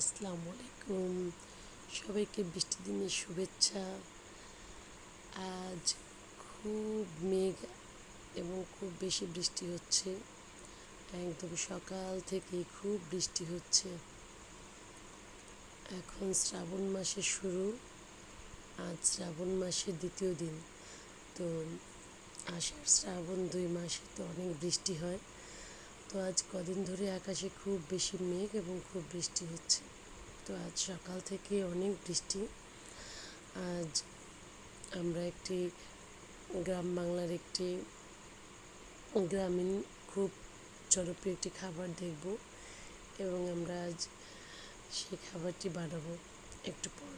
আসসালামু আলাইকুম সবাইকে বৃষ্টি দিনের শুভেচ্ছা। আজ খুব মেঘ এবং খুব বেশি বৃষ্টি হচ্ছে। একদম সকাল থেকেই খুব বৃষ্টি হচ্ছে। এখন শ্রাবণ মাসের শুরু। আজ শ্রাবণ মাসের দ্বিতীয় দিন। তো আষাঢ় শ্রাবণ দুই মাসে তো অনেক বৃষ্টি হয়। তো আজ কদিন ধরে আকাশে খুব বেশি মেঘ এবং খুব বৃষ্টি হচ্ছে। তো আজ সকাল থেকে অনেক বৃষ্টি। আজ আমরা একটি গ্রাম বাংলার একটি গ্রামীণ খুব জনপ্রিয় একটি খাবার দেখব এবং আমরা আজ সেই খাবারটি বানাবো একটু পর।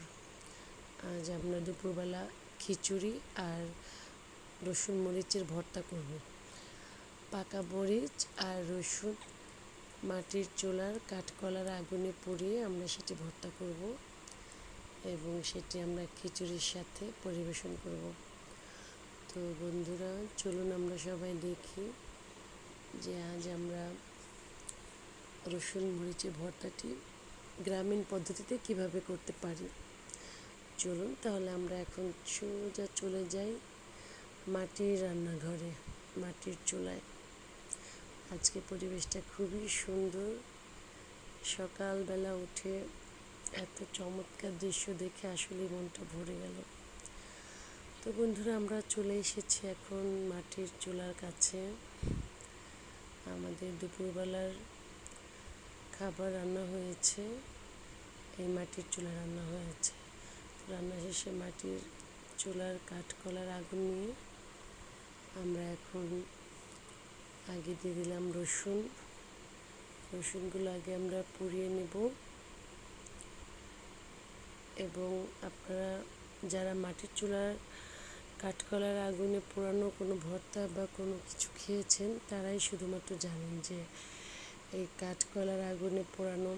আজ আমরা দুপুরবেলা খিচুড়ি আর রসুন মরিচের ভর্তা করব। পাকা মরিচ আর রসুন মাটির চুলার কাঠকলার আগুনে পুড়িয়ে আমরা সেটি ভর্তা করব এবং সেটি আমরা খিচুড়ির সাথে পরিবেশন করব। তো বন্ধুরা, চলুন আমরা সবাই দেখি যে আজ আমরা রসুন, মরিচের ভর্তাটি গ্রামীণ পদ্ধতিতে কীভাবে করতে পারি। চলুন তাহলে আমরা এখন সোজা চলে যাই মাটির রান্নাঘরে, মাটির চুলায়। আজকে পরিবেশটা খুবই সুন্দর। সকালবেলা উঠে এত চমৎকার দৃশ্য দেখে আসলে মনটা ভরে গেল। তো বন্ধুরা, আমরা চলে এসেছি এখন মাটির চুলার কাছে। আমাদের দুপুরবেলার খাবার রান্না হয়েছে। এই মাটির চুলা রান্না হয়েছে। রান্না শেষে মাটির চুলার কাঠকলার আগুন নিয়ে আমরা এখন আগে দিয়ে দিলাম রসুন। রসুনগুলো আগে আমরা পুড়িয়ে নেব। এবং আপনারা যারা মাটির চুলার কাঠকলার আগুনে পোড়ানো কোনো ভর্তা বা কোনো কিছু খেয়েছেন, তারাই শুধুমাত্র জানেন যে এই কাঠকলার আগুনে পোড়ানো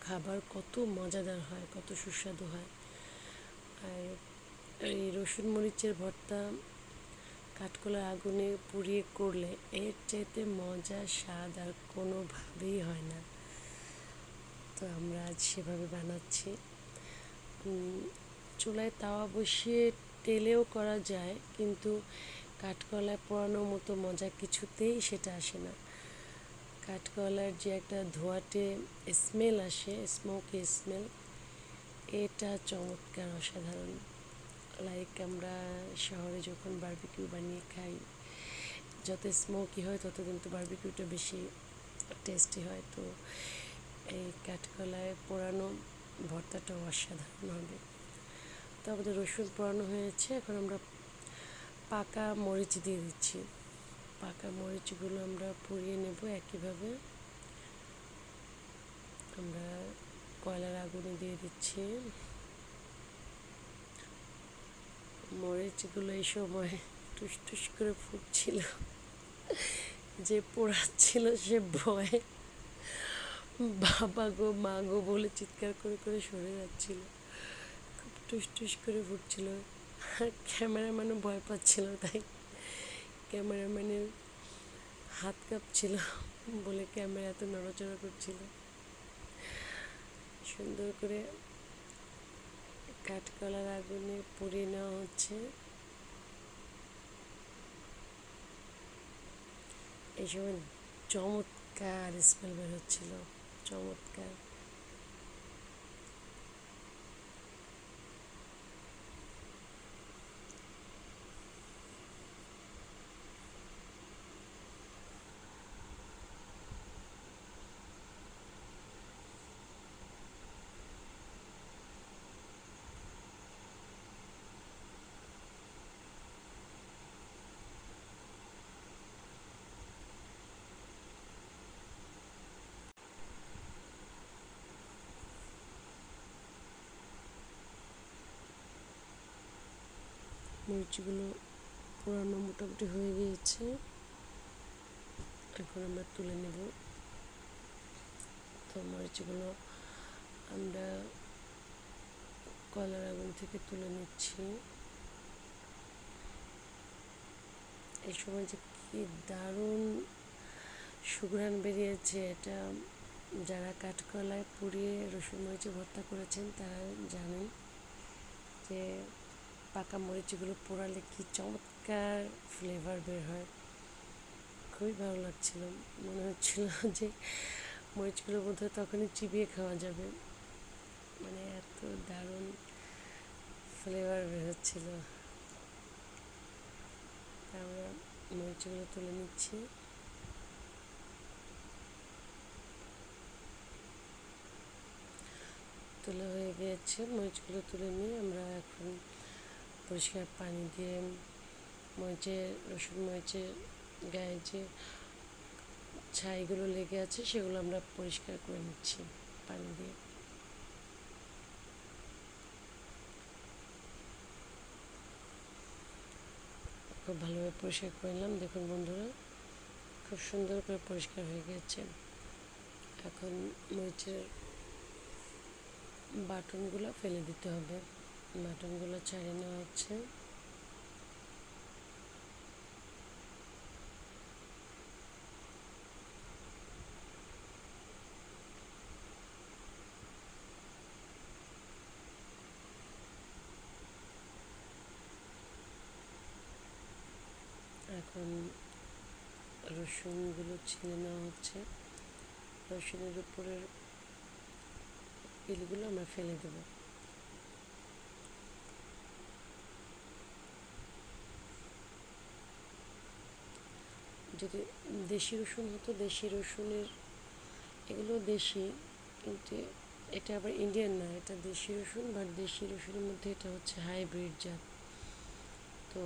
খাবার কত মজাদার হয়, কত সুস্বাদু হয়। আর এই রসুন মরিচের ভর্তা কাঠকলার আগুনে পুড়িয়ে করলে এর চাইতে মজা স্বাদ আর কোনোভাবেই হয় না। তো আমরা আজ সেভাবে বানাচ্ছি। চুলায় তাওয়া বসিয়ে তেলেও করা যায়, কিন্তু কাঠকলায় পোড়ানোর মতো মজা কিছুতেই সেটা আসে না। কাঠকলার যে একটা ধোয়াটে স্মেল আসে স্মোকি স্মেল এটা চমৎকার, অসাধারণ। লাইক আমরা শহরে যখন বার্বিকিউ বানিয়ে খাই, যত স্মোকি হয় তত কিন্তু বার্বিকিউটা বেশি টেস্টি হয়। তো এই কাঠকলায় পোড়ানো ভর্তাটাও অসাধারণ হবে। তো আমাদের রসুন পোড়ানো হয়েছে, এখন আমরা পাকা মরিচ দিয়ে দিচ্ছি। পাকা মরিচগুলো আমরা পুড়িয়ে নেব একইভাবে। আমরা কয়লার আগুনে দিয়ে দিচ্ছি। মরিচগুলো এই সময় টুস টুস করে ফুটছিল। যে পোড়াচ্ছিল সে ভয়ে বাবা গো, মা গো বলে চিৎকার করে করে সরে যাচ্ছিল। খুব টুস টুস করে ফুটছিল। আর ক্যামেরাম্যানও ভয় পাচ্ছিল তাই ক্যামেরাম্যানের হাত কাঁপছিল বলে ক্যামেরা এত নড়াচড়া করছিল। সুন্দর করে কাঠকলার আগুনে পুড়িয়ে নেওয়া হচ্ছে। এই সময় চমৎকার স্মেল বের হচ্ছিল চমৎকার। মরিচগুলো পোড়ানো মোটামুটি হয়ে গিয়েছে। এখন আমরা তুলে নেব। তো মরিচগুলো আমরা কলার আগুন থেকে তুলে নিচ্ছি। এই সময় যে কি দারুণ সুঘ্রাণ বেরিয়েছে, এটা যারা কাঠকলায় পুড়িয়ে রসুন মরিচে ভর্তা করেছেন তারা জানেন যে পাকা মরিচগুলো পোড়ালে কি চমৎকার ফ্লেভার বের হয়? খুবই ভালো লাগছিল। মনে হচ্ছিল যে মরিচগুলো বোধহয় তখনই চিবিয়ে খাওয়া যাবে। মানে এত দারুণ ফ্লেভার বের হচ্ছিল। আমরা মরিচগুলো তুলে নিচ্ছি। তুলে হয়ে গিয়েছে। মরিচগুলো তুলে নিয়ে আমরা এখন পরিষ্কার পানি দিয়ে মরিচের রসুন মরিচের গায়ে যে ছাইগুলো লেগে আছে সেগুলো আমরা পরিষ্কার করে নিচ্ছি পানি দিয়ে। খুব ভালোভাবে পরিষ্কার করে নিলাম। দেখুন বন্ধুরা, খুব সুন্দর করে পরিষ্কার হয়ে গেছে। এখন মরিচের বাটনগুলো ফেলে দিতে হবে। বাটনগুলো ছাড়িয়ে নেওয়া হচ্ছে। এখন রসুনগুলো ছিঁড়ে নেওয়া হচ্ছে। রসুনের উপরের পিলগুলো আমরা ফেলে দেব। যদি দেশি রসুন হতো, দেশি রসুনের, এগুলো দেশি, কিন্তু এটা আবার ইন্ডিয়ান না, এটা দেশি রসুন বাট দেশি রসুনের মধ্যে এটা হচ্ছে হাইব্রিড জাত। তো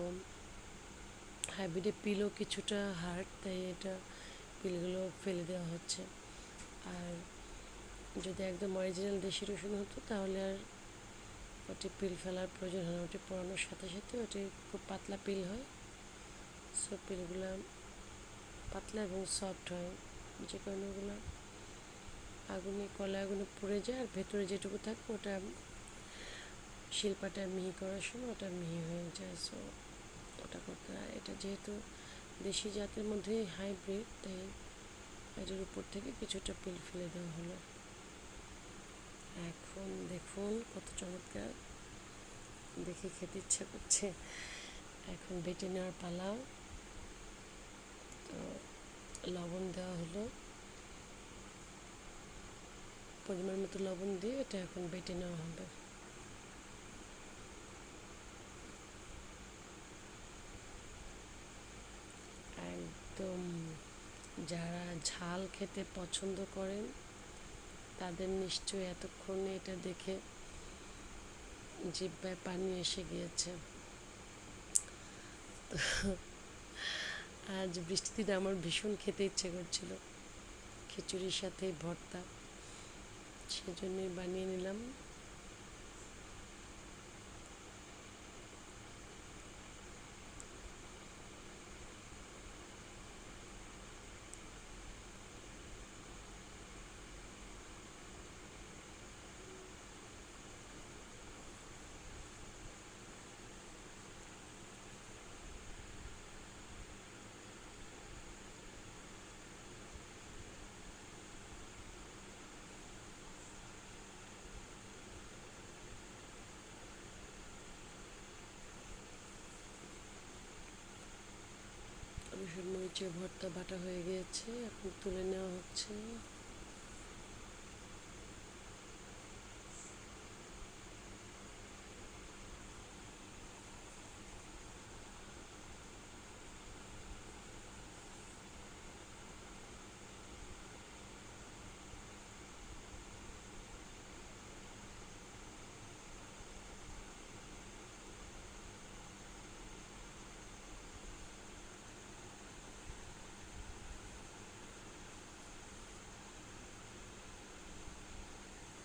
হাইব্রিডের পিলও কিছুটা হার্ড, তাই এটা পিলগুলো ফেলে দেওয়া হচ্ছে। আর যদি একদম অরিজিনাল দেশি রসুন হতো, তাহলে আর ওটি পিল ফেলার প্রয়োজন হয় না, ওটি পড়ানোর সাথে সাথে ওটি খুব পাতলা পিল হয়। সব পিলগুলো পাতলা এবং সফট হয়। যে কারণে ওগুলো আগুনে, কলা আগুনে পুড়ে যায় আর ভেতরে যেটুকু থাকে ওটা শিল্পাটা মিহি করার সময় ওটা মিহি হয়ে যায়। সো ওটা করতে হয়। এটা যেহেতু দেশি জাতের মধ্যে হাইব্রিড তাই এটার উপর থেকে কিছুটা পিল ফেলে দেওয়া হলো। এখন দেখুন কত চমৎকার। দেখে খেতে ইচ্ছা করছে। এখন বেটে নেওয়ার পালা। লবণ দেওয়া হলো। পরিমাণ মতো লবণ দিয়ে এটা এখন বেটে নেওয়া হবে। একদম যারা ঝাল খেতে পছন্দ করেন, তাদের নিশ্চয়ই এতক্ষণে এটা দেখে জিব্বায় পানি এসে গিয়েছে। আজ বৃষ্টিতে আমার ভীষণ খেতে ইচ্ছে করছিল। খিচুড়ির সাথে ভর্তা। সেজন্যই বানিয়ে নিলাম। রসুন ভর্তা বাটা হয়ে গিয়েছে এখন তুলে নেওয়া হচ্ছে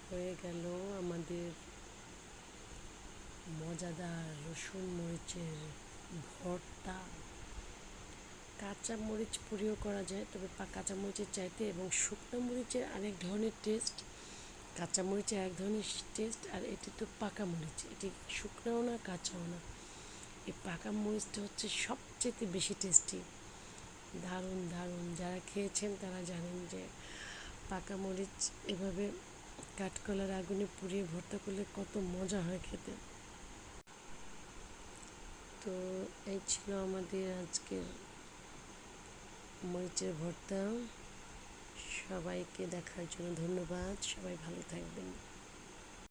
হয়ে গেল আমাদের মজাদার রসুন, মরিচের ভর্তা। কাঁচা মরিচ পুড়িয়েও করা যায়, তবে কাঁচা মরিচের চাইতে এবং শুকনো মরিচের আরেক ধরনের টেস্ট কাঁচা মরিচের এক ধরনের টেস্ট আর এটি তো পাকা মরিচ, এটি শুকনোও না, কাঁচাও না। এই পাকা মরিচটা হচ্ছে সবচেয়ে বেশি টেস্টি দারুণ দারুণ। যারা খেয়েছেন তারা জানেন যে পাকা মরিচ এভাবে কাঠকলার আগুনে পুড়িয়ে ভর্তা করলে কত মজা হয় খেতে। তো এই ছিল আমাদের আজকের মরিচের ভর্তা। সবাইকে দেখার জন্য ধন্যবাদ। সবাই ভালো থাকবেন।